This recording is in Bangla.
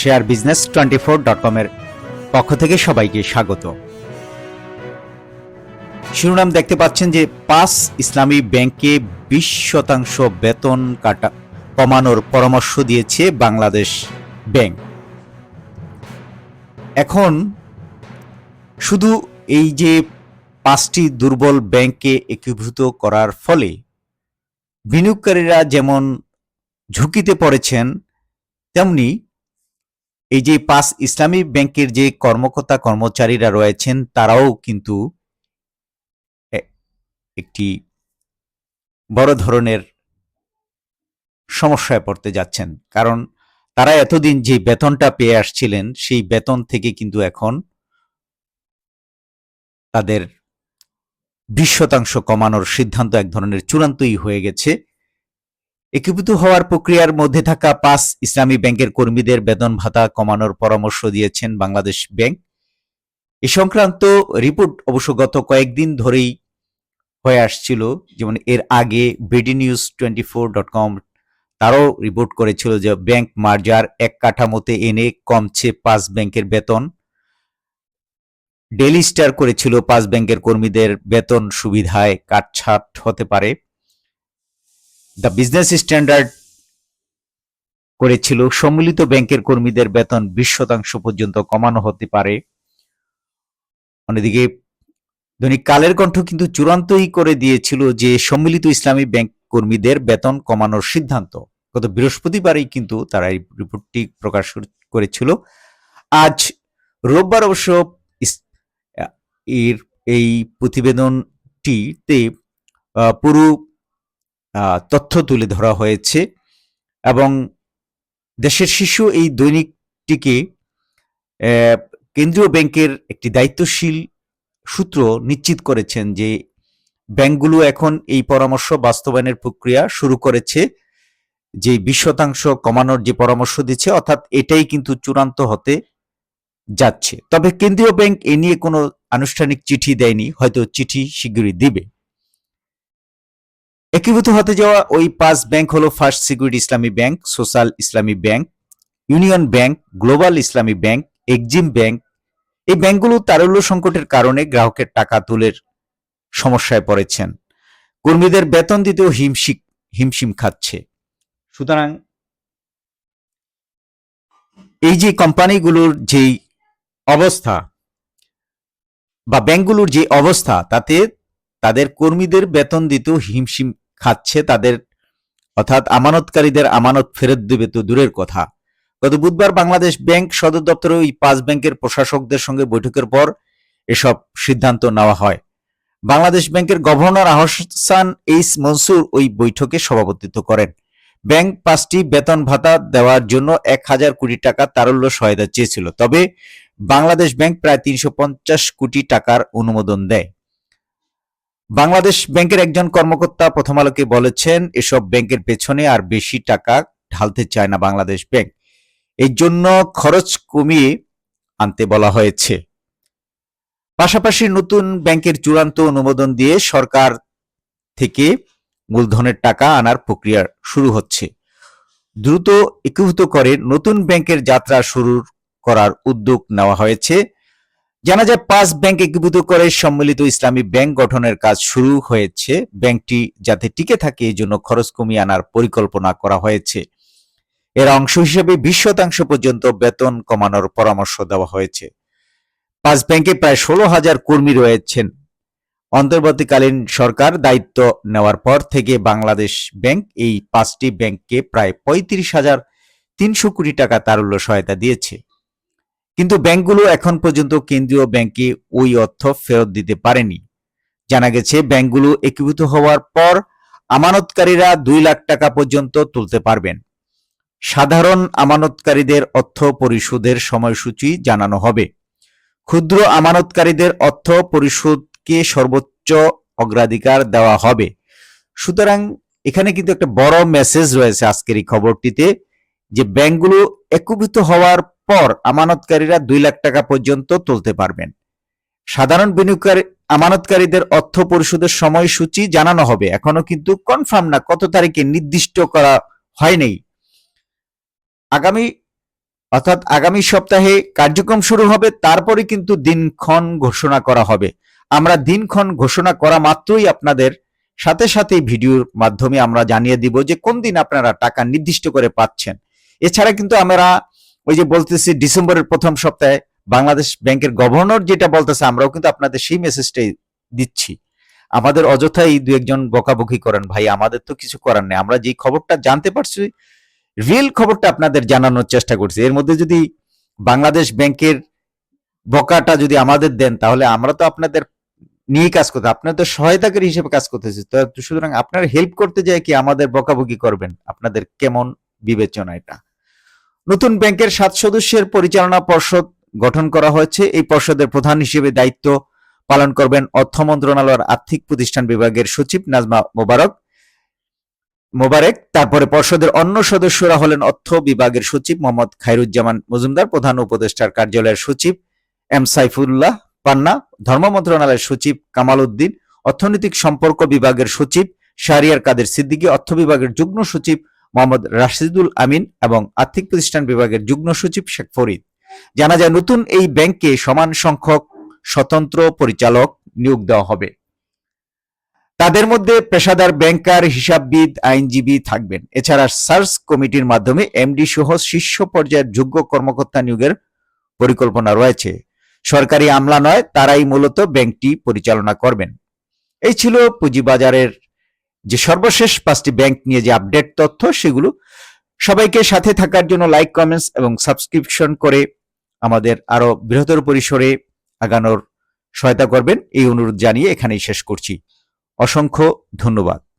Share business twenty four dot কমের পক্ষ থেকে সবাইকে স্বাগত। শিরোনাম দেখতে পাচ্ছেন যে পাঁচ ইসলামী ব্যাংকে বিশ শতাংশ বেতন কাটা কমানোর পরামর্শ দিয়েছে বাংলাদেশ ব্যাংক। এখন শুধু এই যে পাঁচটি দুর্বল ব্যাংককে একীভূত করার ফলে বিনিয়োগকারীরা যেমন ঝুঁকিতে পড়েছেন, তেমনি এই যে পাঁচ ইসলামী ব্যাংকের যে কর্মকর্তা কর্মচারীরা রয়েছেন, তারাও কিন্তু একটি বড় ধরনের সমস্যায় পড়তে যাচ্ছেন। কারণ তারা এতদিন যে বেতনটা পেয়ে আসছিলেন, সেই বেতন থেকে কিন্তু এখন তাদের বিশ শতাংশ কমানোর সিদ্ধান্ত এক ধরনের চূড়ান্তই হয়ে গেছে। একীভূত হওয়ার প্রক্রিয়ার মধ্যে থাকা পাঁচ ইসলামী ব্যাংকের কর্মীদের বেতন ভাতা কমানোর পরামর্শ দিয়েছেন বাংলাদেশ ব্যাংক। এ সংক্রান্ত রিপোর্ট অবশ্য গত কয়েকদিন ধরেই হয়ে আসছিল, যেমন এর আগে BD news twenty four dot com তারও রিপোর্ট করেছিল যে ব্যাংক মার্জার এক কাঠামোতে এনে কমছে পাঁচ ব্যাংকের বেতন। ডেলি স্টার করেছিল পাঁচ ব্যাংকের কর্মীদের বেতন সুবিধায় কাটছাট হতে পারে। দ্য বিজনেস স্ট্যান্ডার্ড করেছিল, সম্মিলিত ব্যাংকের কর্মীদের বেতন বিশ শতাংশ পর্যন্ত কমানো হতে পারে। অন্যদিকে, দৈনিক কালের কণ্ঠ কিন্তু চূড়ান্তই করে দিয়েছিল যে সম্মিলিত ইসলামী ব্যাংক কর্মীদের বেতন কমানোর সিদ্ধান্ত। গত বৃহস্পতিবারই কিন্তু তারা এই রিপোর্টটি প্রকাশ করেছিল। আজ রোববার অবশ্য এর এই প্রতিবেদনটিতে পুরো তথ্য তুলে ধরা হয়েছে এবং দেশের শিশু এই দৈনিকটিকে কেন্দ্রীয় ব্যাংকের একটি দায়িত্বশীল সূত্র নিশ্চিত করেছেন যে ব্যাংকগুলো এখন এই পরামর্শ বাস্তবায়নের প্রক্রিয়া শুরু করেছে। যে বিশ শতাংশ কমানোর যে পরামর্শ দিচ্ছে, অর্থাৎ এটাই কিন্তু চূড়ান্ত হতে যাচ্ছে। তবে কেন্দ্রীয় ব্যাংক এ নিয়ে কোনো আনুষ্ঠানিক চিঠি দেয়নি, হয়তো চিঠি শীঘ্রই দিবে। একীভূত হতে যাওয়া ওই পাঁচ ব্যাংক হলো first security Islami bank, social Islami bank, union bank, global Islami bank, Exim bank. এই ব্যাংকগুলো তারল্য সংকটের কারণে গ্রাহকের টাকা তুলের সমস্যায় পড়েছেন। কর্মীদের বেতন দিতেও হিমশিক, হিমশিম খাচ্ছে। সুতরাং এই যে কোম্পানিগুলোর যেই অবস্থা বা ব্যাংকগুলোর যে অবস্থা, তাতে তাদের কর্মীদের বেতন দিতেও হিমশিম খাচ্ছে তাদের, অর্থাৎ আমানতকারীদের আমানত ফেরত দেবে তো দূরের কথা। গত বুধবার বাংলাদেশ ব্যাংক সদর দপ্তরে ওই পাঁচ ব্যাংকের প্রশাসকদের সঙ্গে বৈঠকের পর এসব সিদ্ধান্ত নেওয়া হয়। বাংলাদেশ ব্যাংকের গভর্নর আহসান এইস মনসুর ওই বৈঠকে সভাপতিত্ব করেন। ব্যাংক পাঁচটি বেতন ভাতা দেওয়ার জন্য এক হাজার কোটি টাকা তারল্য সহায়তা চেয়েছিল, তবে বাংলাদেশ ব্যাংক প্রায় তিনশো পঞ্চাশ কোটি টাকার অনুমোদন দেয়। বাংলাদেশ ব্যাংকের একজন কর্মকর্তা প্রথম আলোকে বলেছেন, এসব ব্যাংকের পেছনে আর বেশি টাকা ঢালতে চায় না বাংলাদেশ ব্যাংক। এর জন্য খরচ কমিয়ে আনতে বলা হয়েছে। পাশাপাশি নতুন ব্যাংকের চূড়ান্ত অনুমোদন দিয়ে সরকার থেকে মূলধনের টাকা আনার প্রক্রিয়া শুরু হচ্ছে। দ্রুত একীভূত করে নতুন ব্যাংকের যাত্রা শুরু করার উদ্যোগ নেওয়া হয়েছে। জানা যায় পাঁচ ব্যাংক একীভূত করে সম্মিলিত ইসলামী ব্যাংক গঠনের কাজ শুরু হয়েছে। ব্যাংকটি যাতে টিকে থাকে এই জন্য খরচ কমিয়ে আনার পরিকল্পনা করা হয়েছে। এর অংশ হিসেবে বিশ শতাংশ পর্যন্ত বেতন কমানোর পরামর্শ দেওয়া হয়েছে। পাঁচ ব্যাংকে প্রায় ষোলো হাজার কর্মী রয়েছেন। অন্তর্বর্তীকালীন সরকার দায়িত্ব নেওয়ার পর থেকে বাংলাদেশ ব্যাংক এই পাঁচটি ব্যাংককে প্রায় পঁয়ত্রিশ হাজার তিনশো কোটি টাকা তারল্য সহায়তা দিয়েছে। কিন্তু ব্যাংকগুলো এখন পর্যন্ত কেন্দ্রীয় ব্যাংকে ওই অর্থ ফেরত দিতে পারেনি। জানা গেছে, ব্যাংকগুলো একীভূত হওয়ার পর আমানতকারীরা দুই লাখ টাকা পর্যন্ত তুলতে পারবেন। সাধারণ আমানতকারীদের অর্থ পরিশোধের সময়সূচি জানানো হবে। ক্ষুদ্র আমানতকারীদের অর্থ পরিশোধকে সর্বোচ্চ অগ্রাধিকার দেওয়া হবে। সুতরাং এখানে কিন্তু একটা বড় মেসেজ রয়েছে আজকের এই খবরটিতে, যে ব্যাংকগুলো একীভূত হওয়ার পর আমানতকারীরা দুই লাখ টাকা পর্যন্ত তুলতে পারবেন। সাধারণ বিনিয়োগকারী আমানতকারীদের অর্থ পরিশোধের সময়সূচি জানানো হবে। এখনও কিন্তু কনফার্ম না কত তারিখে নির্দিষ্ট করা হয়নি আগামী অর্থাৎ আগামী সপ্তাহে কার্যক্রম শুরু হবে, তারপরে কিন্তু দিনক্ষণ ঘোষণা করা হবে। আমরা দিনক্ষণ ঘোষণা করা মাত্রই আপনাদের সাথে সাথে ভিডিওর মাধ্যমে আমরা জানিয়ে দিব যে কোন দিন আপনারা টাকা নির্দিষ্ট করে পাচ্ছেন। এছাড়া কিন্তু আমরা ওই যে বলতেছি ডিসেম্বরের প্রথম সপ্তাহে বাংলাদেশ ব্যাংকের গভর্নর যেটা বলতেছে, আমরাও কিন্তু আপনাদের সেই মেসেজটাই দিচ্ছি। আমাদের অযথাই দু একজন বকাবকি করেন, ভাই, আমাদের তো কিছু করার নেই, আমরা যে খবরটা জানতে পারছি রিয়েল খবরটা আপনাদের জানানোর চেষ্টা করছি। এর মধ্যে যদি বাংলাদেশ ব্যাংকের বকাটা যদি আমাদের দেন, তাহলে আমরা তো আপনাদের নিয়ে কাজ করতে, আপনাদের সহায়তাকারী হিসেবে কাজ করতেছি। তো সুতরাং আপনার হেল্প করতে যায় কি আমাদের বকাবকি করবেন? আপনাদের কেমন বিবেচনা এটা? নতুন ব্যাংকের সাত সদস্যের পরিচালনা পর্ষদ গঠন করা হয়েছে। এই পর্ষদের প্রধান হিসেবে দায়িত্ব পালন করবেন অর্থ মন্ত্রণালয়ের আর্থিক প্রতিষ্ঠান বিভাগের সচিব নাজমা মোবারক মোবারক। তারপরে পর্ষদের অন্য সদস্যরা হলেন অর্থ বিভাগের সচিব মোহাম্মদ খায়রুজ্জামান মজুমদার, প্রধান উপদেষ্টার কার্যালয়ের সচিব এম সাইফুল্লাহ পান্না, ধর্ম মন্ত্রণালয়ের সচিব কামাল উদ্দিন, অর্থনৈতিক সম্পর্ক বিভাগের সচিব শাহরিয়ার কাদের সিদ্দিকী, অর্থ বিভাগের যুগ্ম সচিব মোহাম্মদ রাশিদুল আমিন এবং আর্থিক প্রতিষ্ঠান বিভাগের যুগ্ম সচিব শেখ ফরিদ। জানা যায়, নতুন এই ব্যাংকে সমান সংখ্যক স্বতন্ত্র পরিচালক নিয়োগ দেওয়া হবে। তাদের মধ্যে পেশাদার ব্যাংকার, হিসাববিদ, আইনজীবী থাকবেন। এছাড়া সার্চ কমিটির মাধ্যমে এমডি সহ শীর্ষ পর্যায়ের যোগ্য কর্মকর্তা নিয়োগের পরিকল্পনা রয়েছে। সরকারি আমলা নয়, তারাই মূলত ব্যাংকটি পরিচালনা করবেন। এই ছিল পুঁজিবাজারের যে সর্বশেষ পাঁচটি ব্যাংক নিয়ে যে আপডেট তথ্য, সেগুলো সবাইকে সাথে থাকার জন্য লাইক কমেন্টস এবং সাবস্ক্রিপশন করে আমাদের আরও বৃহত্তর পরিসরে আগানোর সহায়তা করবেন। এই অনুরোধ জানিয়ে এখানেই শেষ করছি। অসংখ্য ধন্যবাদ।